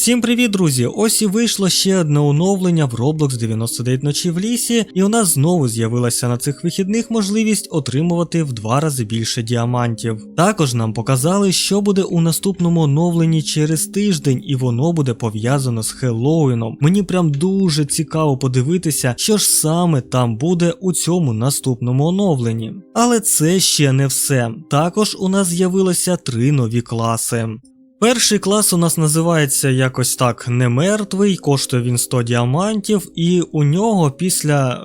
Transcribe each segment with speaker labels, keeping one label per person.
Speaker 1: Всім привіт, друзі! Ось і вийшло ще одне оновлення в Roblox 99 ночі в лісі, і у нас знову з'явилася на цих вихідних можливість отримувати в два рази більше діамантів. Також нам показали, що буде у наступному оновленні через тиждень, і воно буде пов'язано з Хеллоуіном. Мені прям дуже цікаво подивитися, що ж саме там буде у цьому наступному оновленні. Але це ще не все. Також у нас з'явилося три нові класи. Перший клас у нас називається якось так не мертвий, коштує він 100 діамантів, і у нього після е,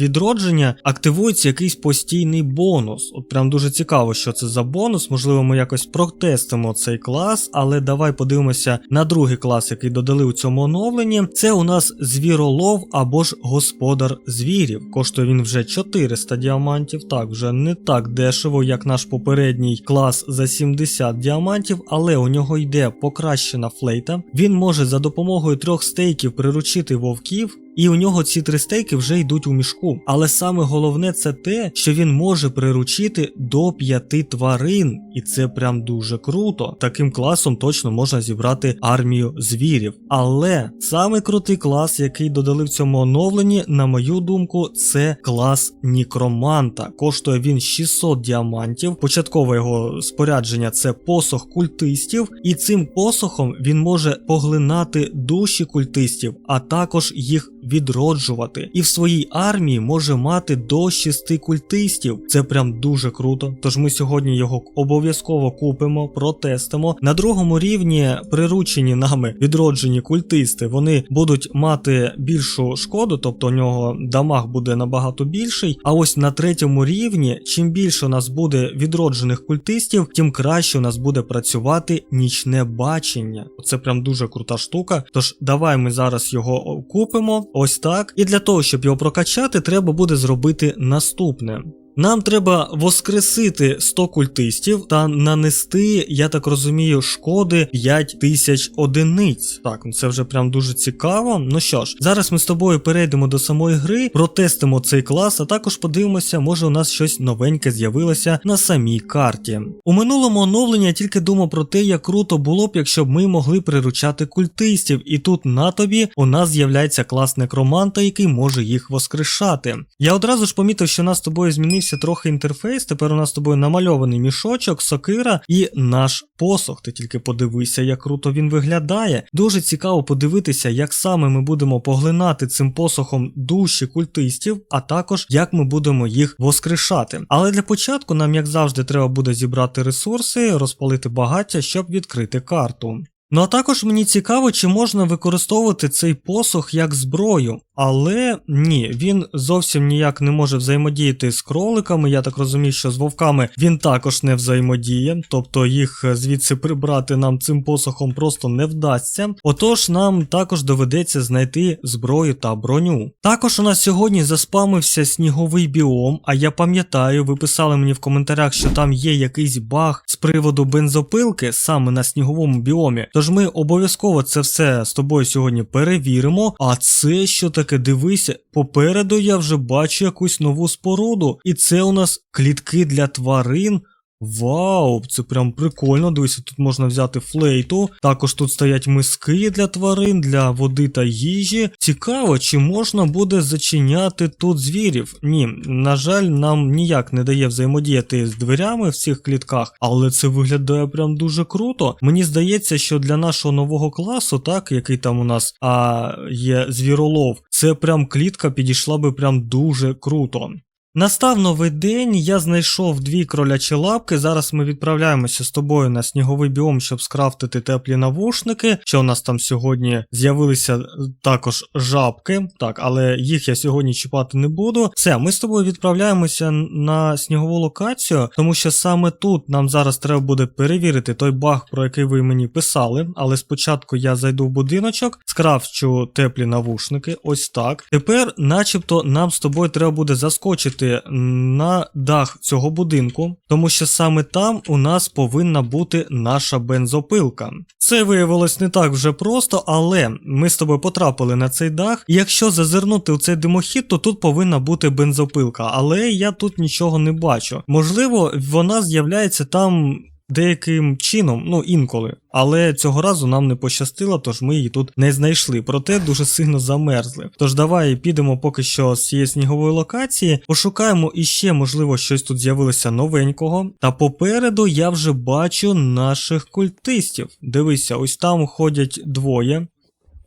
Speaker 1: відродження активується якийсь постійний бонус. От прям дуже цікаво, що це за бонус. Можливо, ми якось протестимо цей клас, але давай подивимося на другий клас, який додали у цьому оновленні. Це у нас звіролов або ж господар звірів. Коштує він вже 400 діамантів. Так, вже не так дешево, як наш попередній клас за 70 діамантів, але у нього йде покращена флейта. Він може за допомогою трьох стейків приручити вовків. І у нього ці три стейки вже йдуть у мішку. Але саме головне це те, що він може приручити до п'яти тварин, і це прям дуже круто. Таким класом точно можна зібрати армію звірів. Але саме крутий клас, який додали в цьому оновленні, на мою думку, це клас Нікроманта. Коштує він 600 діамантів. Початкове його спорядження це посох культистів, і цим посохом він може поглинати душі культистів, а також їх відроджувати. І в своїй армії може мати до 6 культистів. Це прям дуже круто. Тож ми сьогодні його обов'язково купимо, протестимо. На другому рівні приручені нами відроджені культисти, вони будуть мати більшу шкоду, тобто у нього дамаг буде набагато більший. А ось на третьому рівні, чим більше у нас буде відроджених культистів, тим краще у нас буде працювати нічне бачення. Це прям дуже крута штука. Тож давай ми зараз його купимо. Ось так. І для того, щоб його прокачати, треба буде зробити наступне. Нам треба воскресити 100 культистів та нанести, я так розумію, шкоди 5000 одиниць. Так, ну це вже прям дуже цікаво. Ну що ж, зараз ми з тобою перейдемо до самої гри, протестимо цей клас, а також подивимося, може у нас щось новеньке з'явилося на самій карті. У минулому оновленні я тільки думав про те, як круто було б, якщо б ми могли приручати культистів, і тут на тобі у нас з'являється клас некроманта, який може їх воскрешати. Я одразу ж помітив, що нас з тобою змінився трохи інтерфейс. Тепер у нас з тобою намальований мішочок, сокира і наш посох. Ти тільки подивися, як круто він виглядає. Дуже цікаво подивитися, як саме ми будемо поглинати цим посохом душі культистів, а також як ми будемо їх воскрешати. Але для початку нам, як завжди, треба буде зібрати ресурси, розпалити багаття, щоб відкрити карту. Ну а також мені цікаво, чи можна використовувати цей посох як зброю. Але ні, він зовсім ніяк не може взаємодіяти з кроликами. Я так розумію, що з вовками він також не взаємодіє, тобто їх звідси прибрати нам цим посохом просто не вдасться. Отож, нам також доведеться знайти зброю та броню. Також у нас сьогодні заспамився сніговий біом. А я пам'ятаю, ви писали мені в коментарях, що там є якийсь баг з приводу бензопилки саме на сніговому біомі. Тож ми обов'язково це все з тобою сьогодні перевіримо. А це що таке? Дивися, попереду я вже бачу якусь нову споруду. І це у нас клітки для тварин. Вау, це прям прикольно. Дивися, тут можна взяти флейту. Також тут стоять миски для тварин, для води та їжі. Цікаво, чи можна буде зачиняти тут звірів? Ні, на жаль, нам ніяк не дає взаємодіяти з дверями в цих клітках, але це виглядає прям дуже круто. Мені здається, що для нашого нового класу, так, який там у нас а, є звіролов, це прям клітка підійшла би прям дуже круто. Настав новий день, я знайшов дві кролячі лапки. Зараз ми відправляємося з тобою на сніговий біом, щоб скрафтити теплі навушники. Що у нас там сьогодні з'явилися також жабки, так, але їх я сьогодні чіпати не буду. Все, ми з тобою відправляємося на снігову локацію, тому що саме тут нам зараз треба буде перевірити той баг, про який ви мені писали. Але спочатку я зайду в будиночок, скрафчу теплі навушники, ось так. Тепер, начебто, нам з тобою треба буде заскочити на дах цього будинку, тому що саме там у нас повинна бути наша бензопилка. Це виявилось не так вже просто, але ми з тобою потрапили на цей дах. Якщо зазирнути у цей димохід, то тут повинна бути бензопилка, але я тут нічого не бачу. Можливо, вона з'являється там деяким чином, ну інколи. Але цього разу нам не пощастило, тож ми її тут не знайшли. Проте дуже сильно замерзли. Тож давай підемо поки що з цієї снігової локації, пошукаємо іще, можливо, щось тут з'явилося новенького. Та попереду я вже бачу наших культистів. Дивися, ось там ходять двоє.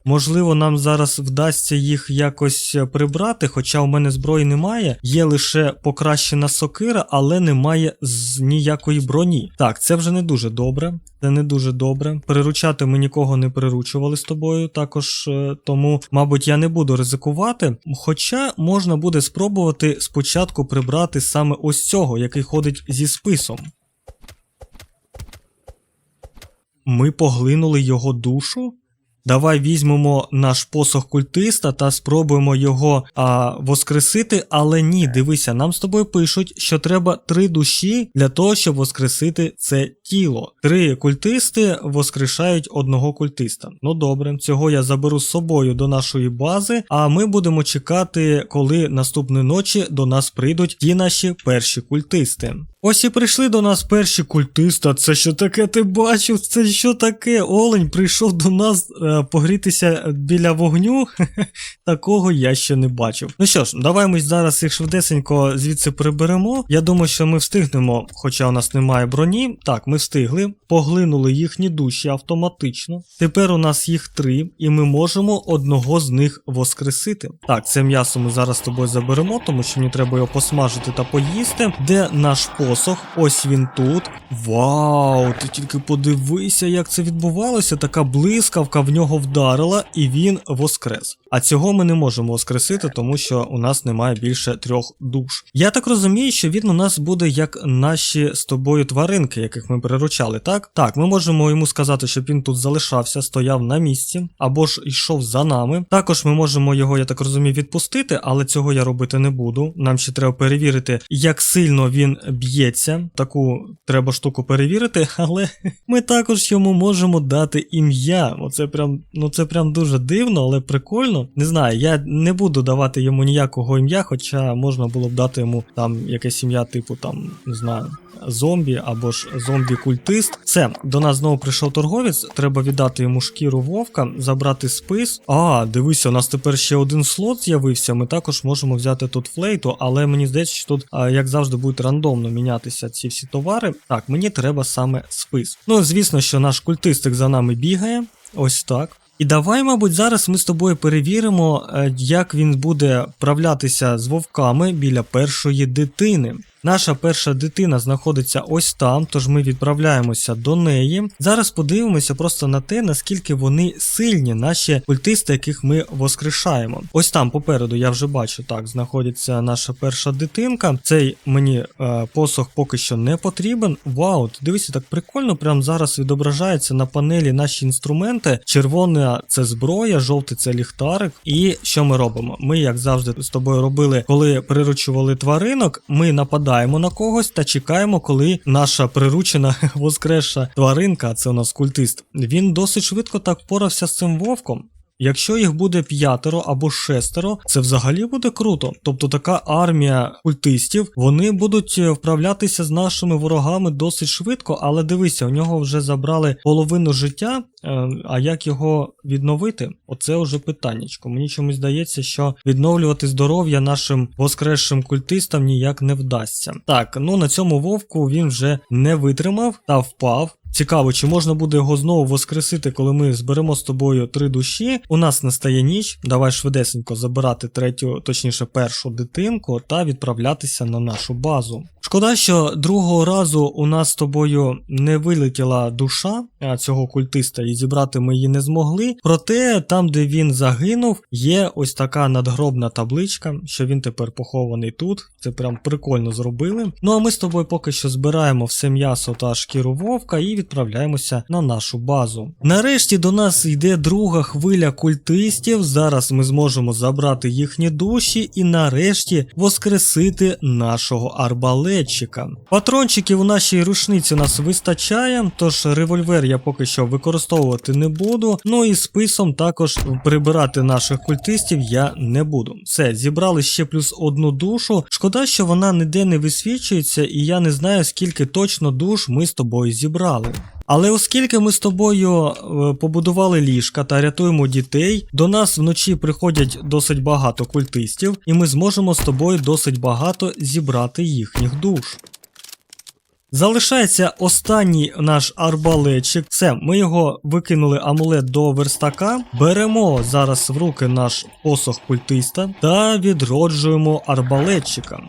Speaker 1: Можливо, нам зараз вдасться їх якось е, прибрати, хоча у мене зброї немає. Є лише покращена сокира, але немає з ніякої броні. Так, це вже не дуже добре. Це не дуже добре. Приручати ми нікого не приручували з тобою, також е, тому, мабуть, я не буду ризикувати. Хоча можна буде спробувати спочатку прибрати саме ось цього, який ходить зі списом. Ми поглинули його душу. Давай візьмемо наш посох культиста та спробуємо його а, воскресити, але ні, дивися, нам з тобою пишуть, що треба три душі для того, щоб воскресити це тіло. Три культисти воскрешають одного культиста. Ну добре, цього я заберу з собою до нашої бази, а ми будемо чекати, коли наступної ночі до нас прийдуть ті наші перші культисти. Ось і прийшли до нас перші культисти. Це що таке ти бачив? Це що таке? Олень прийшов до нас е, погрітися біля вогню. Такого я ще не бачив. Ну що ж, давай ми зараз їх швидесенько звідси приберемо. Я думаю, що ми встигнемо, хоча у нас немає броні. Так, ми встигли, поглинули їхні душі автоматично. Тепер у нас їх три, і ми можемо одного з них воскресити. Так, це м'ясо ми зараз з тобою заберемо, тому що мені треба його посмажити та поїсти. Де наш посох? Ось він тут. Вау! Ти тільки подивися, як це відбувалося. Така блискавка в нього вдарила, і він воскрес. А цього ми не можемо воскресити, тому що у нас немає більше трьох душ. Я так розумію, що він у нас буде як наші з тобою тваринки, яких ми приручали, так? Так, ми можемо йому сказати, щоб він тут залишався, стояв на місці, або ж йшов за нами. Також ми можемо його, я так розумію, відпустити, але цього я робити не буду. Нам ще треба перевірити, як сильно він б'ється. Таку треба штуку перевірити, але ми також йому можемо дати ім'я. Оце прям, ну це прям дуже дивно, але прикольно. Не знаю, я не буду давати йому ніякого ім'я, хоча можна було б дати йому там якесь ім'я, типу там, не знаю. Зомбі або ж зомбі-культист. Все, до нас знову прийшов торговець. Треба віддати йому шкіру вовка, забрати спис. А, дивися, у нас тепер ще один слот з'явився. Ми також можемо взяти тут флейту, але мені здається, що тут, як завжди, будуть рандомно мінятися ці всі товари. Так, мені треба саме спис. Ну, звісно, що наш культистик за нами бігає. Ось так. І давай, мабуть, зараз ми з тобою перевіримо, е, як він буде вправлятися з вовками біля першої дитини. Наша перша дитина знаходиться ось там, тож ми відправляємося до неї. Зараз подивимося просто на те, наскільки вони сильні, наші культисти, яких ми воскрешаємо. Ось там попереду я вже бачу, так, знаходиться наша перша дитинка. Цей мені е, посох поки що не потрібен. Вау, дивися, так прикольно, прямо зараз відображаються на панелі наші інструменти. Червона це зброя, жовтий це ліхтарик. І що ми робимо? Ми, як завжди, з тобою робили, коли приручували тваринок, ми нападаємо на когось та чекаємо, коли наша приручена воскреша тваринка, це у нас культист, він досить швидко так впорався з цим вовком. Якщо їх буде п'ятеро або шестеро, це взагалі буде круто. Тобто така армія культистів, вони будуть е, вправлятися з нашими ворогами досить швидко, але дивися, у нього вже забрали половину життя. е, А як його відновити? Оце вже питаннячко. Мені чомусь здається, що відновлювати здоров'я нашим воскресшим культистам ніяк не вдасться. Так, ну на цьому вовку він вже не витримав та впав. Цікаво, чи можна буде його знову воскресити, коли ми зберемо з тобою три душі. У нас настає ніч. Давай швидесенько забирати третю, точніше, першу дитинку та відправлятися на нашу базу. Шкода, що другого разу у нас з тобою не вилетіла душа цього культиста, і зібрати ми її не змогли. Проте там, де він загинув, є ось така надгробна табличка, що він тепер похований тут. Це прям прикольно зробили. Ну а ми з тобою поки що збираємо все м'ясо та шкіру вовка і відправляємося на нашу базу. Нарешті до нас йде друга хвиля культистів. Зараз ми зможемо забрати їхні душі і нарешті воскресити нашого арбалетчика. Патрончиків у нашій рушниці нас вистачає, тож револьвер я поки що використовувати не буду. Ну і списом також прибирати наших культистів я не буду. Все, зібрали ще плюс одну душу. Шкода, що вона ніде не висвічується, і я не знаю, скільки точно душ ми з тобою зібрали. Але оскільки ми з тобою е, побудували ліжка та рятуємо дітей, до нас вночі приходять досить багато культистів, і ми зможемо з тобою досить багато зібрати їхніх душ. Залишається останній наш арбалетчик. Це ми його викинули амулет до верстака. Беремо зараз в руки наш посох культиста та відроджуємо арбалетчика.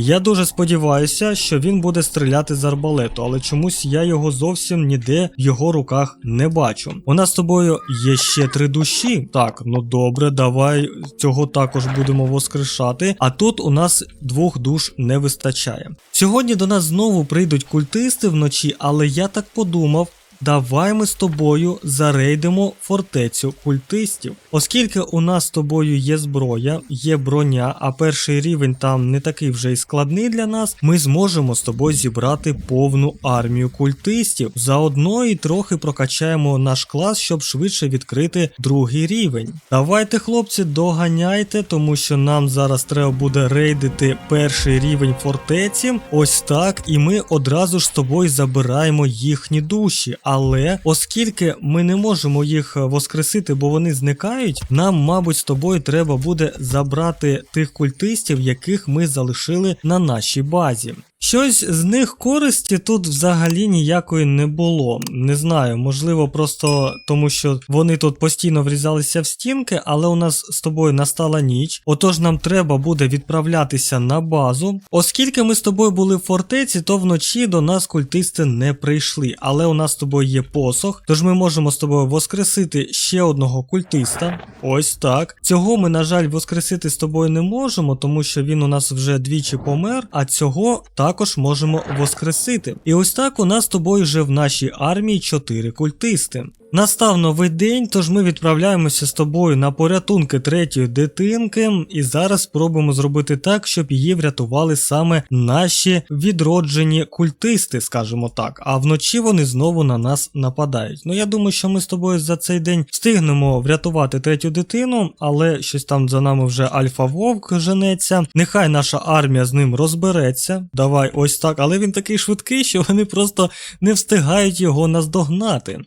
Speaker 1: Я дуже сподіваюся, що він буде стріляти з арбалету, але чомусь я його зовсім ніде в його руках не бачу. У нас з тобою є ще три душі. Так, ну добре, давай цього також будемо воскрешати. А тут у нас двох душ не вистачає. Сьогодні до нас знову прийдуть культисти вночі, але я так подумав. Давай ми з тобою зарейдимо фортецю культистів. Оскільки у нас з тобою є зброя, є броня, а перший рівень там не такий вже й складний для нас, ми зможемо з тобою зібрати повну армію культистів. Заодно і трохи прокачаємо наш клас, щоб швидше відкрити другий рівень. Давайте, хлопці, доганяйте, тому що нам зараз треба буде рейдити перший рівень фортеці. Ось так, і ми одразу ж з тобою забираємо їхні душі. Але оскільки ми не можемо їх воскресити, бо вони зникають, нам, мабуть, з тобою треба буде забрати тих культистів, яких ми залишили на нашій базі. Щось з них користі тут взагалі ніякої не було. Не знаю, можливо, просто тому, що вони тут постійно врізалися в стінки, але у нас з тобою настала ніч. Отож нам треба буде відправлятися на базу. Оскільки ми з тобою були в фортеці, то вночі до нас культисти не прийшли. Але у нас з тобою є посох, тож ми можемо з тобою воскресити ще одного культиста. Ось так. Цього ми, на жаль, воскресити з тобою не можемо, тому що він у нас вже двічі помер, а цього так також можемо воскресити. І ось так у нас з тобою вже в нашій армії чотири культисти. Настав новий день, тож ми відправляємося з тобою на порятунки третьої дитинки, і зараз спробуємо зробити так, щоб її врятували саме наші відроджені культисти, скажімо так. А вночі вони знову на нас нападають. Ну я думаю, що ми з тобою за цей день встигнемо врятувати третю дитину, але щось там за нами вже Альфа Вовк женеться. Нехай наша армія з ним розбереться. Давай ось так, але він такий швидкий, що вони просто не встигають його наздогнати.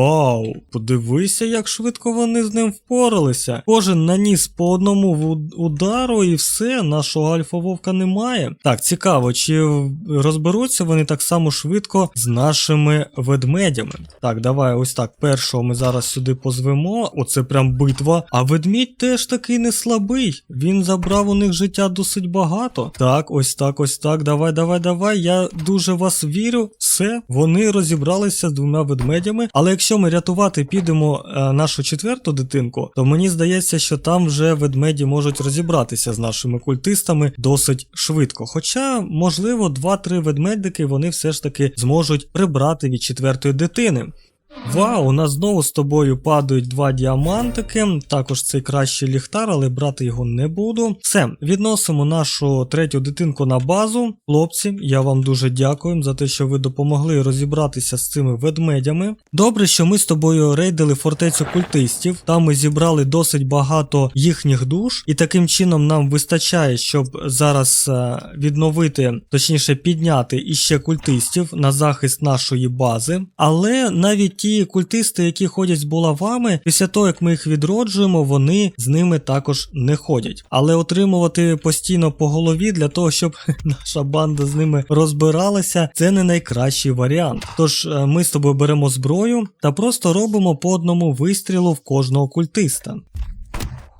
Speaker 1: Вау, подивися, як швидко вони з ним впоралися. Кожен наніс по одному удару і все, нашого альфа-вовка немає. Так, цікаво, чи розберуться вони так само швидко з нашими ведмедями. Так, давай ось так. Першого ми зараз сюди позвемо. Оце прям битва. А ведмідь теж такий не слабий. Він забрав у них життя досить багато. Так, ось так, ось так. Давай, давай, давай. Я дуже вас вірю. Все, вони розібралися з двома ведмедями. Але якщо ми рятувати підемо е, нашу четверту дитинку, то мені здається, що там вже ведмеді можуть розібратися з нашими культистами досить швидко. Хоча, можливо, 2-3 ведмедики вони все ж таки зможуть прибрати від четвертої дитини. Вау, у нас знову з тобою падають два діамантики. Також цей кращий ліхтар, але брати його не буду. Все, відносимо нашу третю дитинку на базу. Хлопці, я вам дуже дякую за те, що ви допомогли розібратися з цими ведмедями. Добре, що ми з тобою рейдили фортецю культистів. Там ми зібрали досить багато їхніх душ, і таким чином нам вистачає, щоб зараз е, відновити, точніше підняти іще культистів на захист нашої бази. Але навіть ті культисти, які ходять з булавами, після того як ми їх відроджуємо, вони з ними також не ходять. Але отримувати постійно по голові для того, щоб наша банда з ними розбиралася, це не найкращий варіант. Тож е, ми з тобою беремо зброю та просто робимо по одному вистрілу в кожного культиста.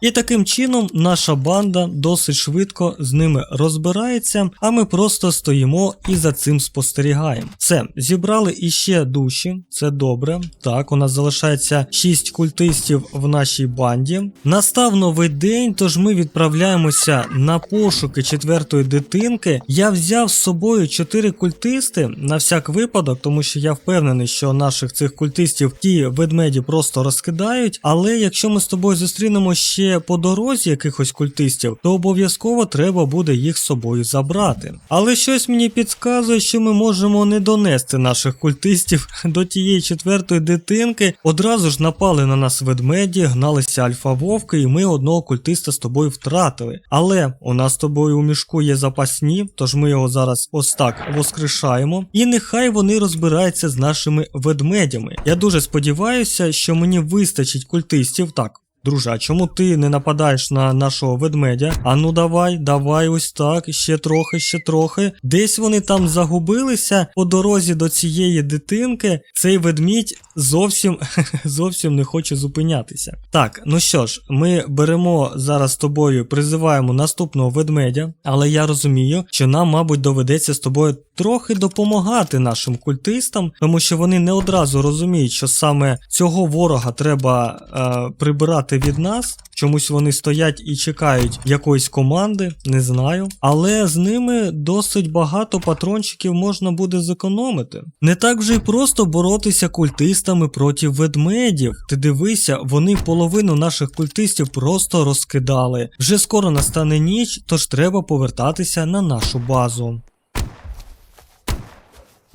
Speaker 1: І таким чином наша банда досить швидко з ними розбирається, а ми просто стоїмо і за цим спостерігаємо. Все, зібрали іще душі, це добре. Так, у нас залишається 6 культистів в нашій банді. Настав новий день, тож ми відправляємося на пошуки четвертої дитинки. Я взяв з собою 4 культисти на всяк випадок, тому що я впевнений, що наших цих культистів ті ведмеді просто розкидають. Але якщо ми з тобою зустрінемо ще ще по дорозі якихось культистів, то обов'язково треба буде їх з собою забрати. Але щось мені підказує, що ми можемо не донести наших культистів до тієї четвертої дитинки. Одразу ж напали на нас ведмеді, гналися альфа-вовки, і ми одного культиста з тобою втратили. Але у нас з тобою у мішку є запасні, тож ми його зараз ось так воскрешаємо. І нехай вони розбираються з нашими ведмедями. Я дуже сподіваюся, що мені вистачить культистів. Так. Друже, а чому ти не нападаєш на нашого ведмедя? А ну давай, давай, ось так, ще трохи, ще трохи. Десь вони там загубилися по дорозі до цієї дитинки. Цей ведмідь зовсім зовсім не хоче зупинятися. Так, ну що ж, ми беремо зараз з тобою, призиваємо наступного ведмедя, але я розумію, що нам, мабуть, доведеться з тобою трохи допомагати нашим культистам, тому що вони не одразу розуміють, що саме цього ворога треба е, прибирати від нас. Чомусь вони стоять і чекають якоїсь команди, не знаю. Але з ними досить багато патрончиків можна буде зекономити. Не так вже й просто боротися культистами проти ведмедів. Ти дивися, вони половину наших культистів просто розкидали. Вже скоро настане ніч, тож треба повертатися на нашу базу.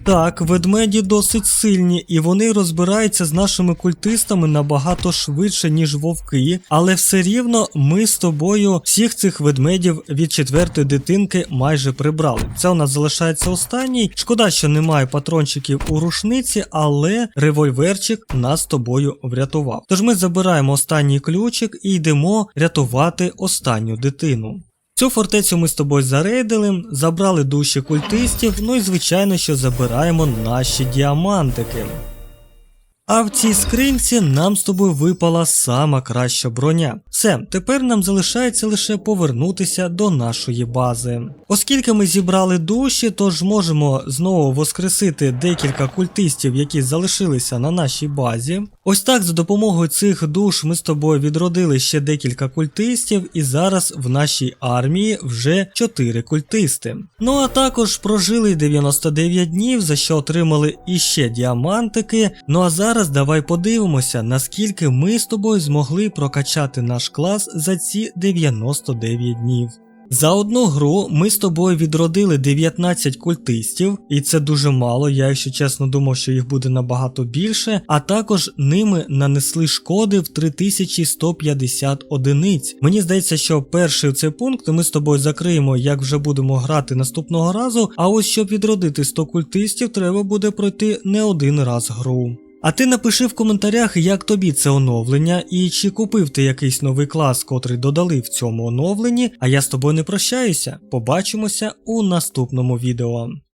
Speaker 1: Так, ведмеді досить сильні, і вони розбираються з нашими культистами набагато швидше, ніж вовки, але все рівно ми з тобою всіх цих ведмедів від четвертої дитинки майже прибрали. Це у нас залишається останній. Шкода, що немає патрончиків у рушниці, але револьверчик нас з тобою врятував. Тож ми забираємо останній ключик і йдемо рятувати останню дитину. Цю фортецю ми з тобою зарейдили, забрали душі культистів, ну і звичайно, що забираємо наші діамантики. А в цій скринці нам з тобою випала сама краща броня. Все, тепер нам залишається лише повернутися до нашої бази. Оскільки ми зібрали душі, тож можемо знову воскресити декілька культистів, які залишилися на нашій базі. Ось так за допомогою цих душ ми з тобою відродили ще декілька культистів, і зараз в нашій армії вже 4 культисти. Ну а також прожили 99 днів, за що отримали іще діамантики. Ну а зараз давай подивимося, наскільки ми з тобою змогли прокачати наш клас за ці 99 днів. За одну гру ми з тобою відродили 19 культистів, і це дуже мало. Я, якщо чесно, думав, що їх буде набагато більше, а також ними нанесли шкоди в 3150 одиниць. Мені здається, що перший цей пункт ми з тобою закриємо, як вже будемо грати наступного разу. А ось щоб відродити 100 культистів, треба буде пройти не один раз гру. А ти напиши в коментарях, як тобі це оновлення, і чи купив ти якийсь новий клас, котрий додали в цьому оновленні, а я з тобою не прощаюся. Побачимося у наступному відео.